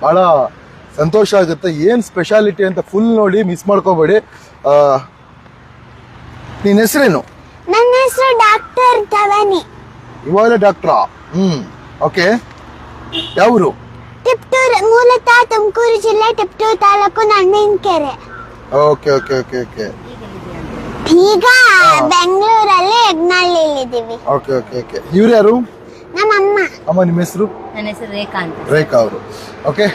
ಬಹಳ ಸಂತೋಷ ಆಗುತ್ತೆ. ಏನ್ ಸ್ಪೆಷಾಲಿಟಿ ಅಂತ ಫುಲ್ ನೋಡಿ ಮಿಸ್ ಮಾಡ್ಕೋಬೇಡಿ. ನಿನ್ನ ನಿನ್ ಹೆಸರೇನು? ನನ್ನ ಹೆಸರು ಡಾಕ್ಟರ್ ಧವನಿ. ಇವಾಗ ಡಾಕ್ಟ್ರಾ ಹ್ಮ್ ಓಕೆ ಯಾವ್ರು? ತಿಪ್ಟೂರು ಮೂಲತಃ ತುಮಕೂರು ಜಿಲ್ಲೆ Tiptur taluk Nanninkere okay okay okay okay ಈಗ ಬೆಂಗಳೂರಲ್ಲಿ ಇದ್ದೀವಿ ಓಕೆ ಓಕೆ ಓಕೆ ಇವ್ರು ಯಾರು? ಅಮ್ಮ ನಿಮ್ಮ ಹೆಸರು? ನನ್ನ ಹೆಸರು ರೇಖಾ ಅಂತ. ರೇಖಾ ಅವರು. ಓಕೆ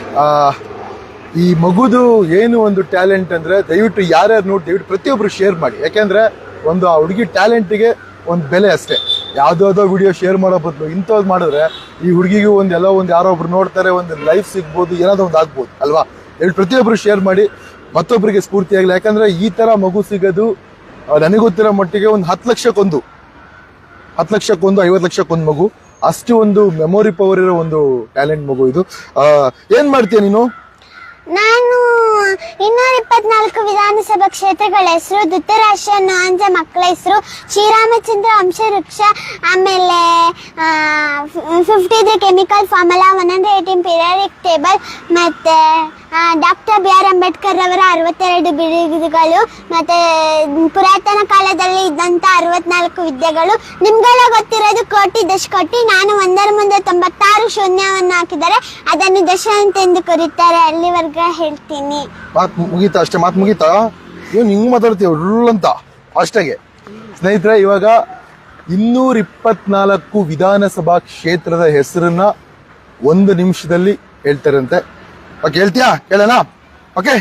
ಈ ಮಗುದು ಏನು ಒಂದು ಟ್ಯಾಲೆಂಟ್ ಅಂದ್ರೆ ದಯವಿಟ್ಟು ಯಾರ್ಯಾರು ನೋಡಿ ದಯವಿಟ್ಟು ಪ್ರತಿಯೊಬ್ರು ಶೇರ್ ಮಾಡಿ. ಯಾಕೆಂದ್ರೆ ಒಂದು ಆ ಹುಡುಗಿ ಟ್ಯಾಲೆಂಟಿಗೆ ಒಂದು ಬೆಲೆ ಅಷ್ಟೇ. ಯಾವ್ದಾವ್ದೋ ವಿಡಿಯೋ ಶೇರ್ ಮಾಡೋ ಬದಲು ಇಂಥದ್ದು ಮಾಡಿದ್ರೆ ಈ ಹುಡುಗಿಗೂ ಒಂದು ಎಲ್ಲೋ ಒಂದು ಯಾರೋ ಒಬ್ರು ನೋಡ್ತಾರೆ ಒಂದು ಲೈಫ್ ಸಿಗ್ಬೋದು ಏನಾದರೂ ಒಂದು ಆಗ್ಬೋದು ಅಲ್ವಾ? ಹೇಳಿ ಪ್ರತಿಯೊಬ್ಬರು ಶೇರ್ ಮಾಡಿ. ಮತ್ತೊಬ್ಬರಿಗೆ ಸ್ಫೂರ್ತಿ ಆಗಲಿ. ಯಾಕಂದ್ರೆ ಈ ತರ ಮಗು ಸಿಗೋದು ನನಗೊತ್ತಿರೋ ನನಗೆ ಗೊತ್ತಿರೋ ಮಟ್ಟಿಗೆ ಒಂದು ಹತ್ತು ಲಕ್ಷಕ್ಕೊಂದು. ಹತ್ತು ಲಕ್ಷಕ್ಕೊಂದು ಐವತ್ತು ಲಕ್ಷಕ್ಕೊಂದು ಮಗು. ಅಷ್ಟು ಒಂದು ಮೆಮೊರಿ ಪವರ್ ಇರೋ ಒಂದು ಟ್ಯಾಲೆಂಟ್ ಮಗು ಇದು. ಏನ್ ಮಾಡ್ತೀಯ ನೀನು? ನಾನು ಇನ್ನೂರ ಇಪ್ಪತ್ನಾಲ್ಕು ವಿಧಾನಸಭಾ ಕ್ಷೇತ್ರಗಳ ಹೆಸರು ಧೃತರಾಷ್ಟ್ರ ನಾಂಜ ಮಕ್ಕಳ ಹೆಸರು, ಶ್ರೀರಾಮಚಂದ್ರ ವಂಶವೃಕ್ಷ, ಆಮೇಲೆ fifty three chemical formula one hundred eighteen periodic table ಮತ್ತೆ ಡಾಕ್ಟರ್ ಬಿ ಆರ್ ಅಂಬೇಡ್ಕರ್ ಅವರ ಅರವತ್ತೆರಡು ಬಿರುದುಗಳು ಮತ್ತೆ ಪುರಾತನ ಕಾಲದಲ್ಲಿ ಇದ್ದಂತ ಅರವತ್ನಾಲ್ಕು ವಿದ್ಯೆಗಳು. ನಿಮ್ಗೆಲ್ಲ ಗೊತ್ತಿರೋದು ಕೋಟಿ ದಶಕೋಟಿ ನಾನು ಒಂದರ ಮುಂದೆ ತೊಂಬತ್ತಾರು ಶೂನ್ಯವನ್ನು ಹಾಕಿದರೆ ಅದನ್ನು ದಶ ಅಂತ ಎಂದು ಕರೀತಾರೆ ಅಲ್ಲಿವರೆಗೆ ಹೇಳ್ತೀನಿ. ಮಾತ್ ಮುಗೀತಾ ಅಷ್ಟೇ, ಮಾತು ಮುಗೀತಾ? ಏನು ಹಿಂಗ್ ಮಾತಾಡ್ತೀವಿ ಅಂತ, ಅಷ್ಟಾಗೆ. ಸ್ನೇಹಿತರೆ, ಇವಾಗ ಇನ್ನೂರ ಇಪ್ಪತ್ನಾಲ್ಕು ವಿಧಾನಸಭಾ ಕ್ಷೇತ್ರದ ಹೆಸರನ್ನ ಒಂದು ನಿಮಿಷದಲ್ಲಿ ಹೇಳ್ತಾರಂತೆ. ಓಕೆ ಹೇಳ್ತೀಯಾ? ಕೇಳೋಣ? ಓಕೆ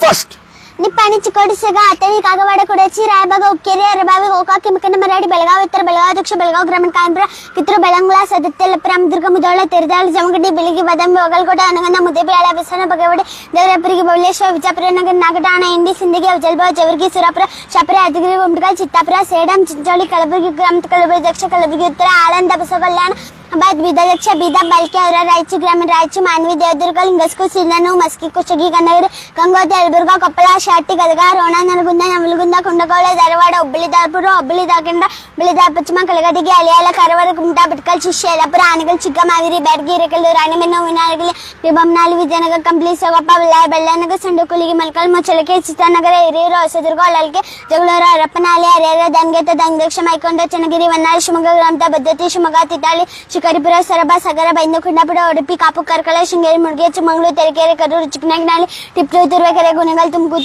ಫಸ್ಟ್ ನಿಪ್ಪಾಣಿ ಚಿಕ್ಕೋಡಿ ಸಗ ಅತನಿ ಕಾಗವಾಡ ಕುಡಚಿ ರಾಯಬಾಗ ಉಕ್ಕೇರಿ ಅರಬಾವಿ ಗೋಕಾಕಿ ಮಿಕ್ಕನ ಮರಾಡಿ ಬೆಳಗಾವಿ ಉತ್ತರ ಬೆಳಗಾವಿ ದಕ್ಷಿಣ ಬೆಳಗಾವಿ ಗ್ರಾಮೀಣ ಕಾನ್ಪುರ ಕಿತ್ತೂರು ಬೆಳಂಗುಳ ಸದತ್ಯ ಲಪುರಂ ದುರ್ಗ ಮುದೋಳ ತಿರುದಾಳ ಜಮಗಡ್ಡಿ ಬೆಳಗಿ ಬದಾಮಿ ಒಗಲ್ಕೋಟೆ ಅನಗಂಧ ಮುದ್ದೇಬೇಳ ಬಸವನ ಬಗವಡೆ ದೇವರಪುರಿಗೆ ಬಬಲೇಶ್ವರ ವಿಜಾಪುರ ನಗರ ನಾಗಟಾಣ ಇಂಡಿ ಸಿಂದಗಿ ಜಲ್ಬಾವ್ ಜವರ್ಗಿ ಸುರಾಪುರ ಶಾಪುರ ಯಾದಗಿರಿ ಗುಂಟಕಲ್ ಚಿತ್ತಾಪುರ ಸೇಡಂ ಚಿಂಚೋಳಿ ಕಲಬುರಗಿ ಗ್ರಾಮ ಕಲಬುರಗಿ ದಕ್ಷಿಣ ಕಲಬುರಗಿ ಉತ್ತರ ಆಳಂದ ಬಸವಕಲ್ಯಾಣ ಬಾದ್ ಬೀದರ್ ದಕ್ಷ ಬೀದರ್ ಬಲ್ಕೆ ಅವರ ರಾಯಚೂರು ಗ್ರಾಮೀಣ ರಾಯಚೂರು ಮಾನ್ವಿ ದೇವದುರ್ಗ ಲಿಂಗಸ್ಕೂ ಸಿಲ್ಲನು ಮಸ್ಕಿ ಕುಷ್ಟಗಿ ಕನ್ನಗಿರಿ ಗಂಗೋತ್ರಿ ಯಲಬುರ್ಗ ಕೊಪ್ಪಳ ಶಾಟಿ ಗದಗ ರೋಣ ನರಗುಂದ ನವಲಗುಂದ ಕುಂಡಗೋಳ ಧಾರವಾಡ ಹುಬ್ಬಳ್ಳಿ ಧಾರಪುರ ಹುಬ್ಬಳ್ಳಿ ಧಾರಕಂಡ ಹುಬ್ಬಳ್ಳಿ ಧಾರ ಪಶ್ಚಿಮ ಕಲಗಡಿಗೆ ಅಲಿಯಾಲ, ಕಾರವಾರ, ಕುಮಟಾ ಭಟ್ಕಲ್ ಶಿಷ್ಯ ಯಲ್ಲಾಪುರ ಆನಗಲ್ ಚಿಕ್ಕಮಾವಿರಿ ಬ್ಯಾಡಗಿ ಹಿರೇಕಲ್ಲು ರಾಣಿಬೆನ್ನು ವಿಜಯನಗರ, ಕಂಪ್ಲಿ, ಸೊಗಪ್ಪ, ಬಳ್ಳಾರಿ ಬೆಳ್ಳನಗರ ಸಂಡುಕುಲಿಗೆ, ಮಲ್ಕಲ್ ಮೊಚಲಕೆ ಚಿತ್ರನಗರ, ಹಿರಿಯೂರು, ಹೊಸದುರ್ಗ, ಹೊಳಲ್ಕೆ, ಜಗಳೂರು ಹರಪ್ಪನಹಳ್ಳಿ ಹರಿಹರ ದಂಗೆತ ದಂಗದಕ್ಷ ಮೈಕೊಂಡ ಚನ್ನಗಿರಿ ವನ್ನಾಳಿ ಶಿವಮೊಗ್ಗ ಗ್ರಾಮದ ಭದ್ರತಿ, ಶಿವಮೊಗ್ಗ ತಿದ್ದಾಳಿ ಶಿಕಾರಿಪುರ, ಸೊರಬ, ಸಗರ ಬೈಂದು ಕುಂಡಾಪುರ ಉಡುಪಿ ಕಾಪು ಕರ್ಕಳ ಶೃಂಗೇರಿ, ಮುಳುಗೆ ಚಿಕ್ಕಮಗಳೂರು ತರೀಕೆರೆ ಕರೂರು ಚಿಕ್ಕನಗನಹಳ್ಳಿ ಟಿಪ್ಪು ತುರುವೇಕೆರೆ, ಗುಣಗಲ್ ತುಮಕೂರು